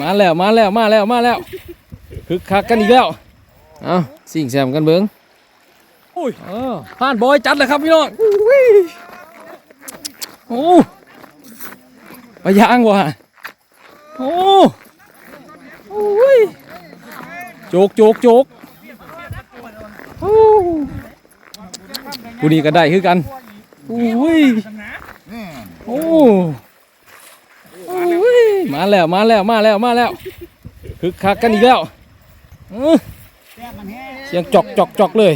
มาแล้วมาแล้วมาแล้วมาแล้วคึกคักกันอีกแล้วเอาสิ่งแซมกันเบิ้งอุ้ยเออผ่านบอยจัดเลยครับพี่น้องอุ้ยโอ้ไปย่างว่ะโอ้โอ้ยโจกโจกโจกโอ้ผู้นี้ก็ได้คือกันอุ้ยโอ้โอ้ย มาแล้วมาแล้วมาแล้วมาแล้วคึกคักกันอีกแล้วเออเสียงจอกจอกจอกเลย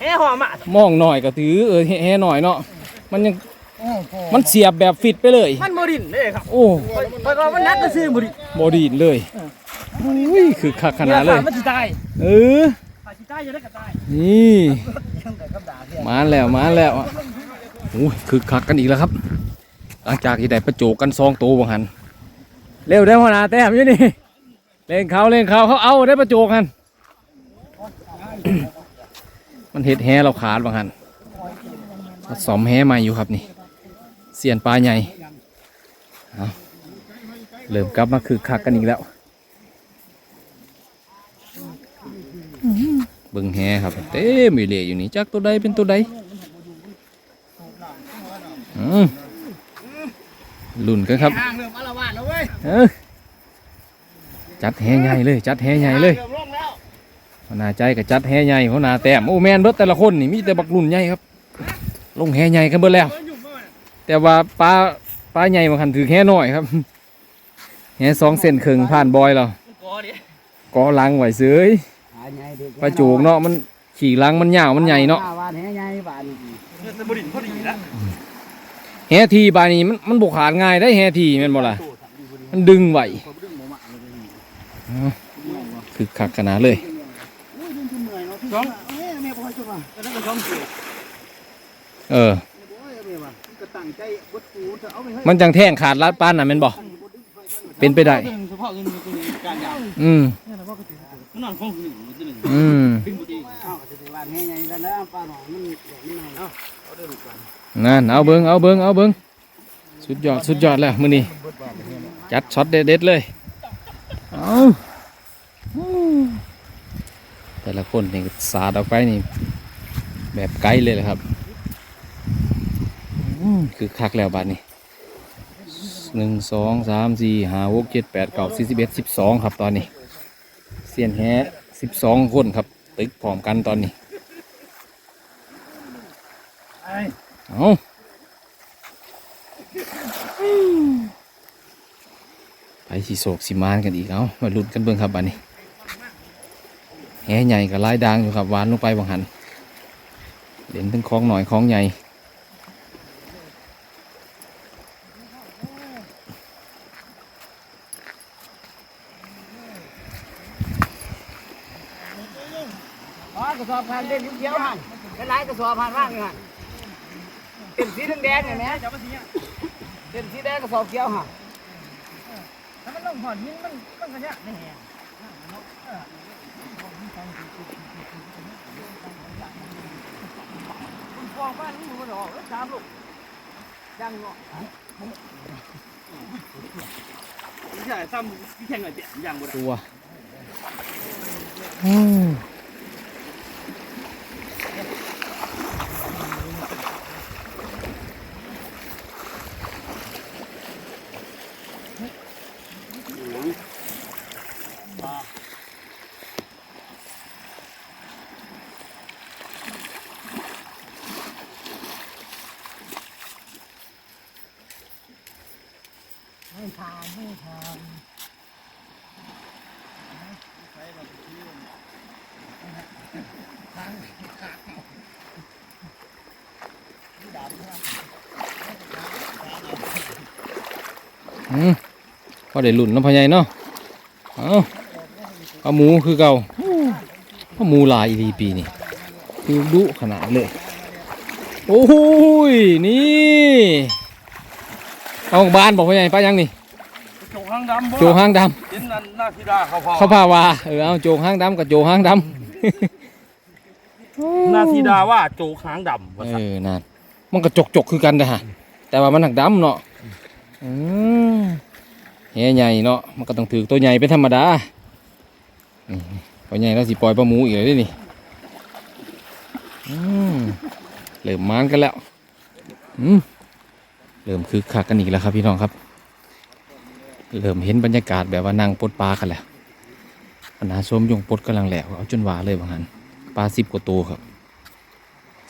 แห่หอมอะมองหน่อยก็ถือเออแฮ่ๆหน่อยเนาะมันยังมันเสียบแบบฟิตไปเลย มันบดินเด้ครับโอ้เพราะว่ามันนัดก็ซื้อบดินบอดีนเลยอุ้ยคือคักขนาดเลยมันสิตายเออถ้าสิตายจะได้ก็ตายนี่มาแล้วมาแล้วอะโอ้ยคือคักกันอีกแล้วครับ หลังจากที่ได้ประโจกกันซองโตวบังหันเร็วได้หัวหน้าแต้มอยู่นี่เล่นเขาเล่นเขาเขาเอาได้ประโจกกันมันเห็ดแฮเราขาดบังหันมาสอมแฮใหม่อยู่ครับนี่ เสียนปลาใหญ่เอาเริ่มกลับมาคือคักกันอีกแล้วเบิ่งแฮครับเต้มีเหล่อยู่นี่จักตัวใดเป็นตัวใดอืม ลุ่นกันครับทางเริ่มอารวาสแล้วเว้ยเออจัดแฮใหญ่เลย จัดแฮใหญ่เลยเริ่มลงแล้วหัวหน้าใจกับจัดแฮใหญ่หัวหน้าแต้มโอ้แมนเบิดแต่ละคนนี่มีแต่บักรุ่นใหญ่ครับ ลงแฮใหญ่กันเบิดแล้ว แต่ว่าปลาปลาใหญ่บางคันถือแค่น้อยครับแฮสองเซนครึ่งผ่านบอยเรากอดิก็ลังไหวเสื้ยปลาจูกเนาะมันขี่ลังมันยาวมันใหญ่เนาะวาน แหใหญ่บานจะบดินพอดีแล้วแฮทีบานี้มันมันบกขาดง่ายได้แฮทีแม่นบ่ล่ะมันดึงไหวอ้าวคือคักขนาดเลยสองแม่แม่บ่ค่อยจุมาก็นั่นก็สองเสือเออโอ้ยแม่ว่าก็ตั้งใจบดกูจะเอาไปให้มันจังแท่งขาดรัดปานน่ะแม่นบ่เป็นไปได้เฉพาะตัวนี้ตัวนี้การยาวอืมมันนอนคงหนึ่งตัวหนึ่งอืมดึงบดินเอ้านแหใหญ่กันแล้วปลาหนองมันเดี๋ยวมันให้เนาะนั่นเอาเบิ้งเอาเบิ้งเอาเบิ้งสุดยอดสุดยอดแล้วมื้อนี้จัดช็อตเด็ดๆเลยเอาแต่ละคนนี่สาดออกไปนี่แบบไกลเลยแหละครับคือคักแล้วบัดนี้หนึ่งสองสามสี่ห้าหกเจ็ดแปดเก้าสี่สิบเอ็ดสิบสองครับตอนนี้เสียนแฮสิบสองคนครับ ตึกพร้อมกันตอนนี้ ไอ้ เอาไปสีโศกสีมานกันอีกเอามาลุ้นกันเบิ่งครับบัดนี้แหใหญ่กับลายด่างอยู่ครับวานลงไปบางหันเด่นทั้งคลองหน่อยคลองใหญ่อ๋อกระสอบผ่านเด่นเขียวหันเป็นหลายกระสอบผ่านว่างนี่หัน เต็มสีแดงๆนี่แม่จับมาสิเนี่ยเต็มสีแดงกระสอบเขียวหันถ้ามันลงหอนหินมันมันก็ยากแน่คุณฟองบ้านนี่มันออกแล้วสามลูกยังเนาะใช่ซ้ำพี่แข่งหน่อยเปียกยังบ่ได้ตัวอืม อืมพอได้หลุ่นเน้ำพะไยเนาะเอาเอาหมูคือเก่าเอาหมูหลายอีดีปีนี่คือดุขนาดเลย โอ้ยนี่ เอาบ้านบอกพะไยป้ายังนี่โจงหางดำโจงห้างดเห็นนั่นหน้าธิดาเขาพอำเขาพาว่าเออเอาโจงห้างดำกับโจงห้างดำห น้าธิดาว่าโจงหางดำว่าเอซั่นอนั่นมันก็จกจกๆคือกันนะฮะแต่ว่ามันหักดำเนาะอืมแหแหใหญ่เนาะมันก็ต้องถือตัวใหญ่เป็นธรรมดาอืมพอใหญ่แล้วสิปล่อยปลาหมูอีกเลยเด้นี่อืมเริ่มมานกันแล้วอืมเริ่มคึกคักกันอีกแล้วครับพี่น้องครับ เริ่มเห็นบรรยากาศแบบว่านั่งปลดปลากันแล้วปัญหาชมยงปลดกำลังแหลวเอาจนหวาเลยบางหัน ปลาสิบกว่าตัวครับ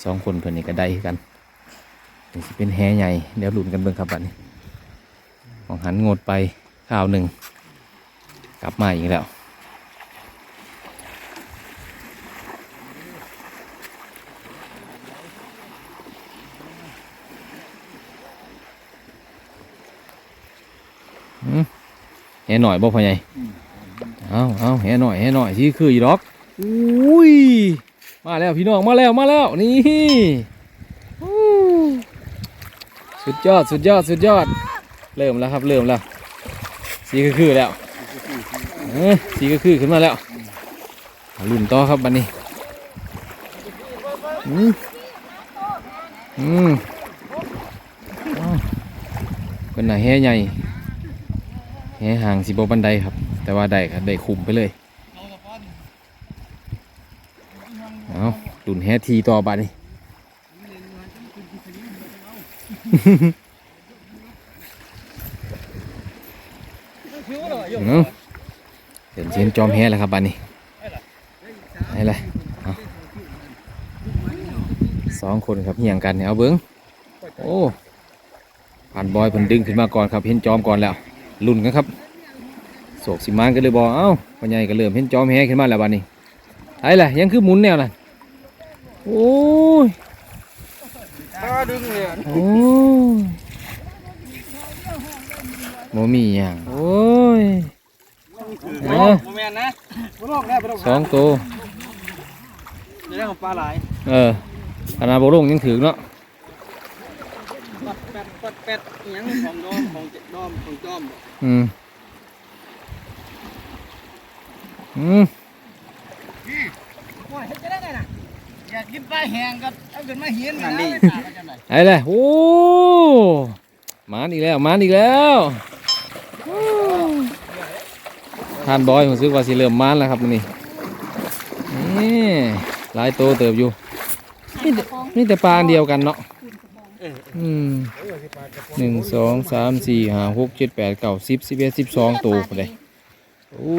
สองคนเพื่อนนี่ก็ได้กันนี่สิเป็นแหใหญ่เดี๋ยวลุ้นกันเบิ่งครับบัดนี้บางหันงดไปข้าวหนึ่งกลับมาอีกแล้วแห่หน่อยบ่พ่อใหญ่เอาเอาแห่หน่อยแห่หน่อยที่คืออีดอก อุ้ยมาแล้วพี่น้องมาแล้วมาแล้วนี่สุดยอดสุดยอดสุดยอด เริ่มแล้วครับเริ่มแล้วสีก็คือแล้วเออสีก็คือขึ้นมาแล้วลุ่นต่อครับบันนี้อืมอืมเป็นหน้าแห่ใหญ่แหห่างสิบบันไดครับ แต่ว่าได้ครับได้คุมไปเลย ดุนแฮทีต่อบัดนี้เห็นเชนจอมแฮแล้วครับบัดนี้นี่แหละเอาสองคนครับเหี่ยงกันเอาเบิ้งโอ้ผ่านบอยเพิ่นดึงขึ้นมาก่อนครับเห็นจอมก่อนแล้วลุ่นกันครับโศกสิมานก็เลยบอกเอ้าพ่อใหญ่ก็เริ่มเห็นจอมแฮขึ้นมาแล้วบัดนี้ไอ้ล่ะยังคือหมุนแนวน่ะ โอ้ยก็ดึงเลยโอ้ยโมมีอย่างโอ้ยเอาโมเมนนะบ่ลอกแน่บ่ลอกสองตัวในเรื่องของปลาไหลเออขนาดโบลงยังถือเนาะปัดแปดปัดแปดอิหยังของดอมของเจ็ดดอมของจอมอืมอืม กกินปลาแห้งก็เอาขึ้นมาเห็นนั่นนี่ไอ้เลยโอ้มานอีกแล้วมานอีกแล้วทานบอยผมซื้อว่าสิเริ่มมานแล้วครับนี่นี่หลายโตวเติบอยู่นี่แต่นี่แต่ปลาอันเดียวกันเนาะอืมหนึ่งสองสามสี่ห้าหกเจ็ดแปดเก้าสิบสิบเอ็ดสิบสองตัวไปเลยโอ้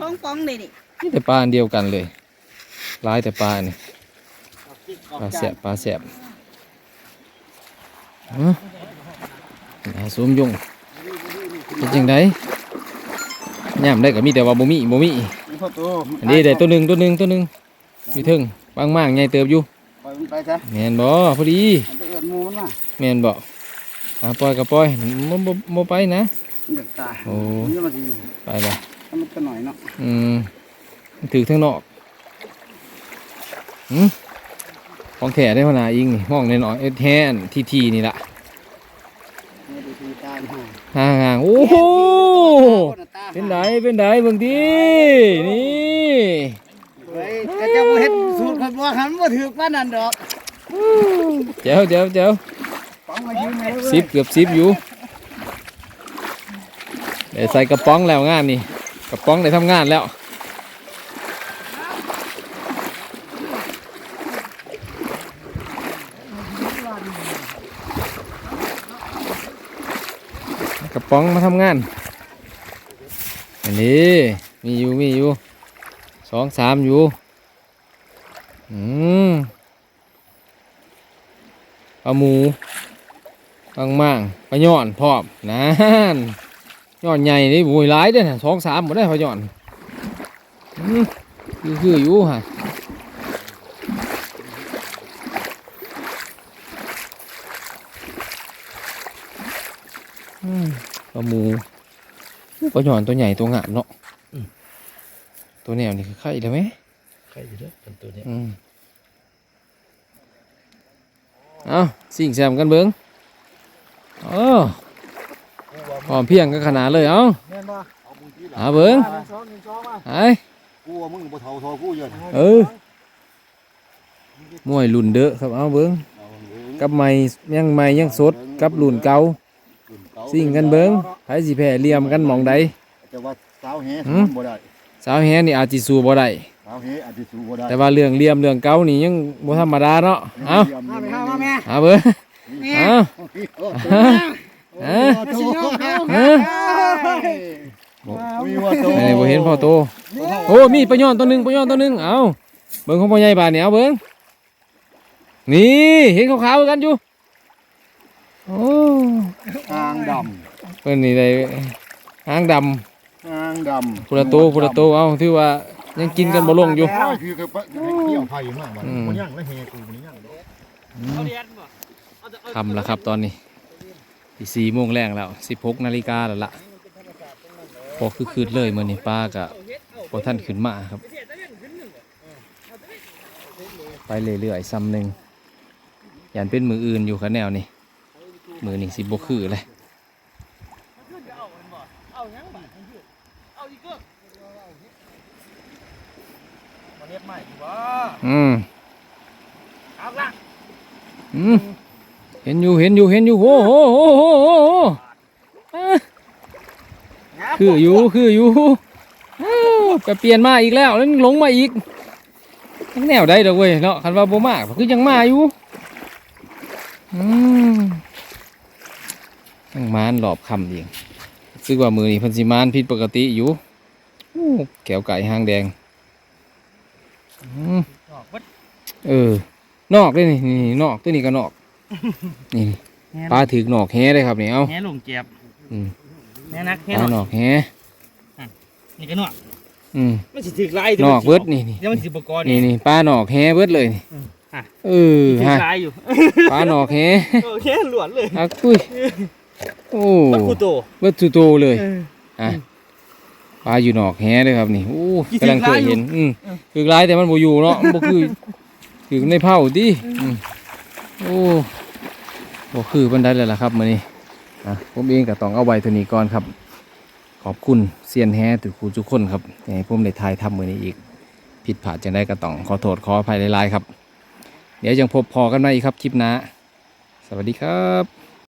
สองฟองเลยนี่ นี่แต่ปลาอันเดียวกันเลยหลายแต่ปลานี่ ปลาแสบปลาแสบฮะนาสวมยงเป็นจังไดย่ามได้ก็มีแต่ว่าบ่มีบ่มีพ่อตัวอันนี้ได้ตัวหนึ่งตัวหนึ่งตัวหนึ่งอยู่ถึงบางมากใหญ่เติบอยู่ปล่อยมันไปซะแม่นบ่พอดีมันไปเอื้อนหมูมันมาแม่นบ่อ่าปล่อยก็ปล่อยบ่บ่บ่ไปนะมันจะตายโอ้มันจะมาดีไปละถ้ามันก็หน่อยเนาะอืมถือทั้งนอกหืม ของแถได้พนาอิงนี่ห้องในหนอยๆเอ็ดแทนทีทีนี่ละห้ามหาห่างห่างโอ้โหเป็นไดเป็นไดเบิ่งดีนี่แต่จ้าบ่เฮ็ดสูตรคนบ่หันบ่ถือปานนั้นดอกเจ้าเจ้าเจ้าปังมายืมให้เว้ยสิบเกือบสิบอยู่เดี๋ยวใส่กระป๋องแล้วงานนี่กระป๋องได้ทำงานแล้ว กระป๋องมาทำงาน อันนี้ มีอยู่มีอยู่สองสามอยู่ อืมปลาหมูบางมั่งปลาย่อนพร้อมนั่นย่อนใหญ่นี่บุยหลายเด้อน่ะสองสามหมดได้ปลาย่อนอืมคือคืออยู่ฮะ มปลาหมูปลาย่อนตัวใหญ่ตัวงามเนาะตัวแนวนี่คือไข่แล้วไหมใครอยู่เด้อเป็นตัวนี้อืมเอาสิ่งแซมกันเบิ้งเออพร้อมเพรียงกันขนาดเลยเอาแม่นบ่หาเบิ้งหนึ่งสองหนึ่งสองมาไอ้กูว่ามึงบ่เท่าทอกูเยอะเออมวยรุ่นเด้อครับเอาเบิ้งเอาเด้อกับไม้ยังไม้ยังสดกับรุ่นเก่า รุ่นเก่าสิ่งกันเบิ่งไผสิแพ้เหลี่ยมกันหมองใดแต่ว่าสาวแห่หืมบ่ได้สาวแฮนี่อาจสิสู้บ่ได้สาวแห่อาจจะสู้บ่ได้แต่ว่าเรื่องเหลี่ยมเรื่องเก่านี่ยังบ่ธรรมดาเนาะเอ้ามาไปหามาแม่เอาเบิ่งเอ้าเออเอ้าสิยกเอาเอ้ามีว่าโตอันนี้บ่เห็นพ่อโตโอ้มีปลาย้อนตัวหนึงปลาย้อนตัวหนึงเอาเบิ่งของพ่อใหญ่บาดนี่เอาเบิ่งนี่เห็นขาวๆกันอยู่ โอ้อ่างดเพิ่นนี่ได้หางดำำอ่างดำพุระโตพุระโตเอาถือว่ายังกินกันบ่ลงอยู่ โอ้ยคือกับเกี่ยวไผ่มากบัดอืมบ่ย่างแล้วแห่กูบ่ย่างดอกเอาเรียนบ่เอาจะเอาทำแล้วครับตอนนี้ที่สี่โมงแรงแล้วสิบหกนาฬิกาแล้วล่ะพอคือคืดเลยมื่อนี้ป้ากะพอท่านขึ้นมาครับ ไปเรื่อยๆซ้ำหนึ่งยันเป็นมืออื่นอยู่คะแนวนี่ มือนี่สิบกคือเลยอืมเอาละอืมเห็นอยู่เห็นอยู่เห็นอยู่โอ้โหโอ้โหโอ้โหคืออยู่คืออยู่ไปเปลี่ยนมาอีกแล้วแล้วหลงมาอีกแนวได้ดอกเว้ยเนาะคันว่าบ่มากคือยังมาอยู่อืม ยังมานหลอบคำเองซึ่งว่ามือนี่เพันสิมานผิดปกติอยู่โอ้แก้วไก่หางแดงอืมออกเบิดเออ นอกด้วยนี่นี่นอกตัวนี้ก็นอก นี่ปลาถือกนอกแฮได้ครับนี่เอาแหลงเจ็บอืมแหนักแหปลาหนน่อยอกแฮนี่ก็นอกอืมมันสิถึกลายนอกเบิดนี่นี่เดี๋ยวมันสิบ่กอนี่นี่ปลานอกแฮเบิดเลยนี่อืมอะเออถึกฮะลายอยู่ปลานอกแฮโอเคหลวนเลยอะคุย โอ้มันคูโตเบิดสุโตเลยเออ อะปลาอยู่นอกแฮเลยครับนี่โอ้กี่กำลังเคยเห็นถึกลายอยู่อืมคือลายแต่มันบ่อยู่เนาะมันบ่คือถึงในเผาดิอืมโอ้บ่คือบันไดเลยล่ะครับมื้อนี้อะผมเองก็ต้องเอาไว้เท่านี้ก่อนครับ ขอบคุณเซียนแฮทุกคูทุกคนครับที่ให้ผมได้ทายทำมือนี้อีก ผิดพลาดจังได้ก็ต้องขอโทษขออภัยหลายๆครับ เดี๋ยวยังพบพอกันใหม่อีกครับคลิปหน้า สวัสดีครับ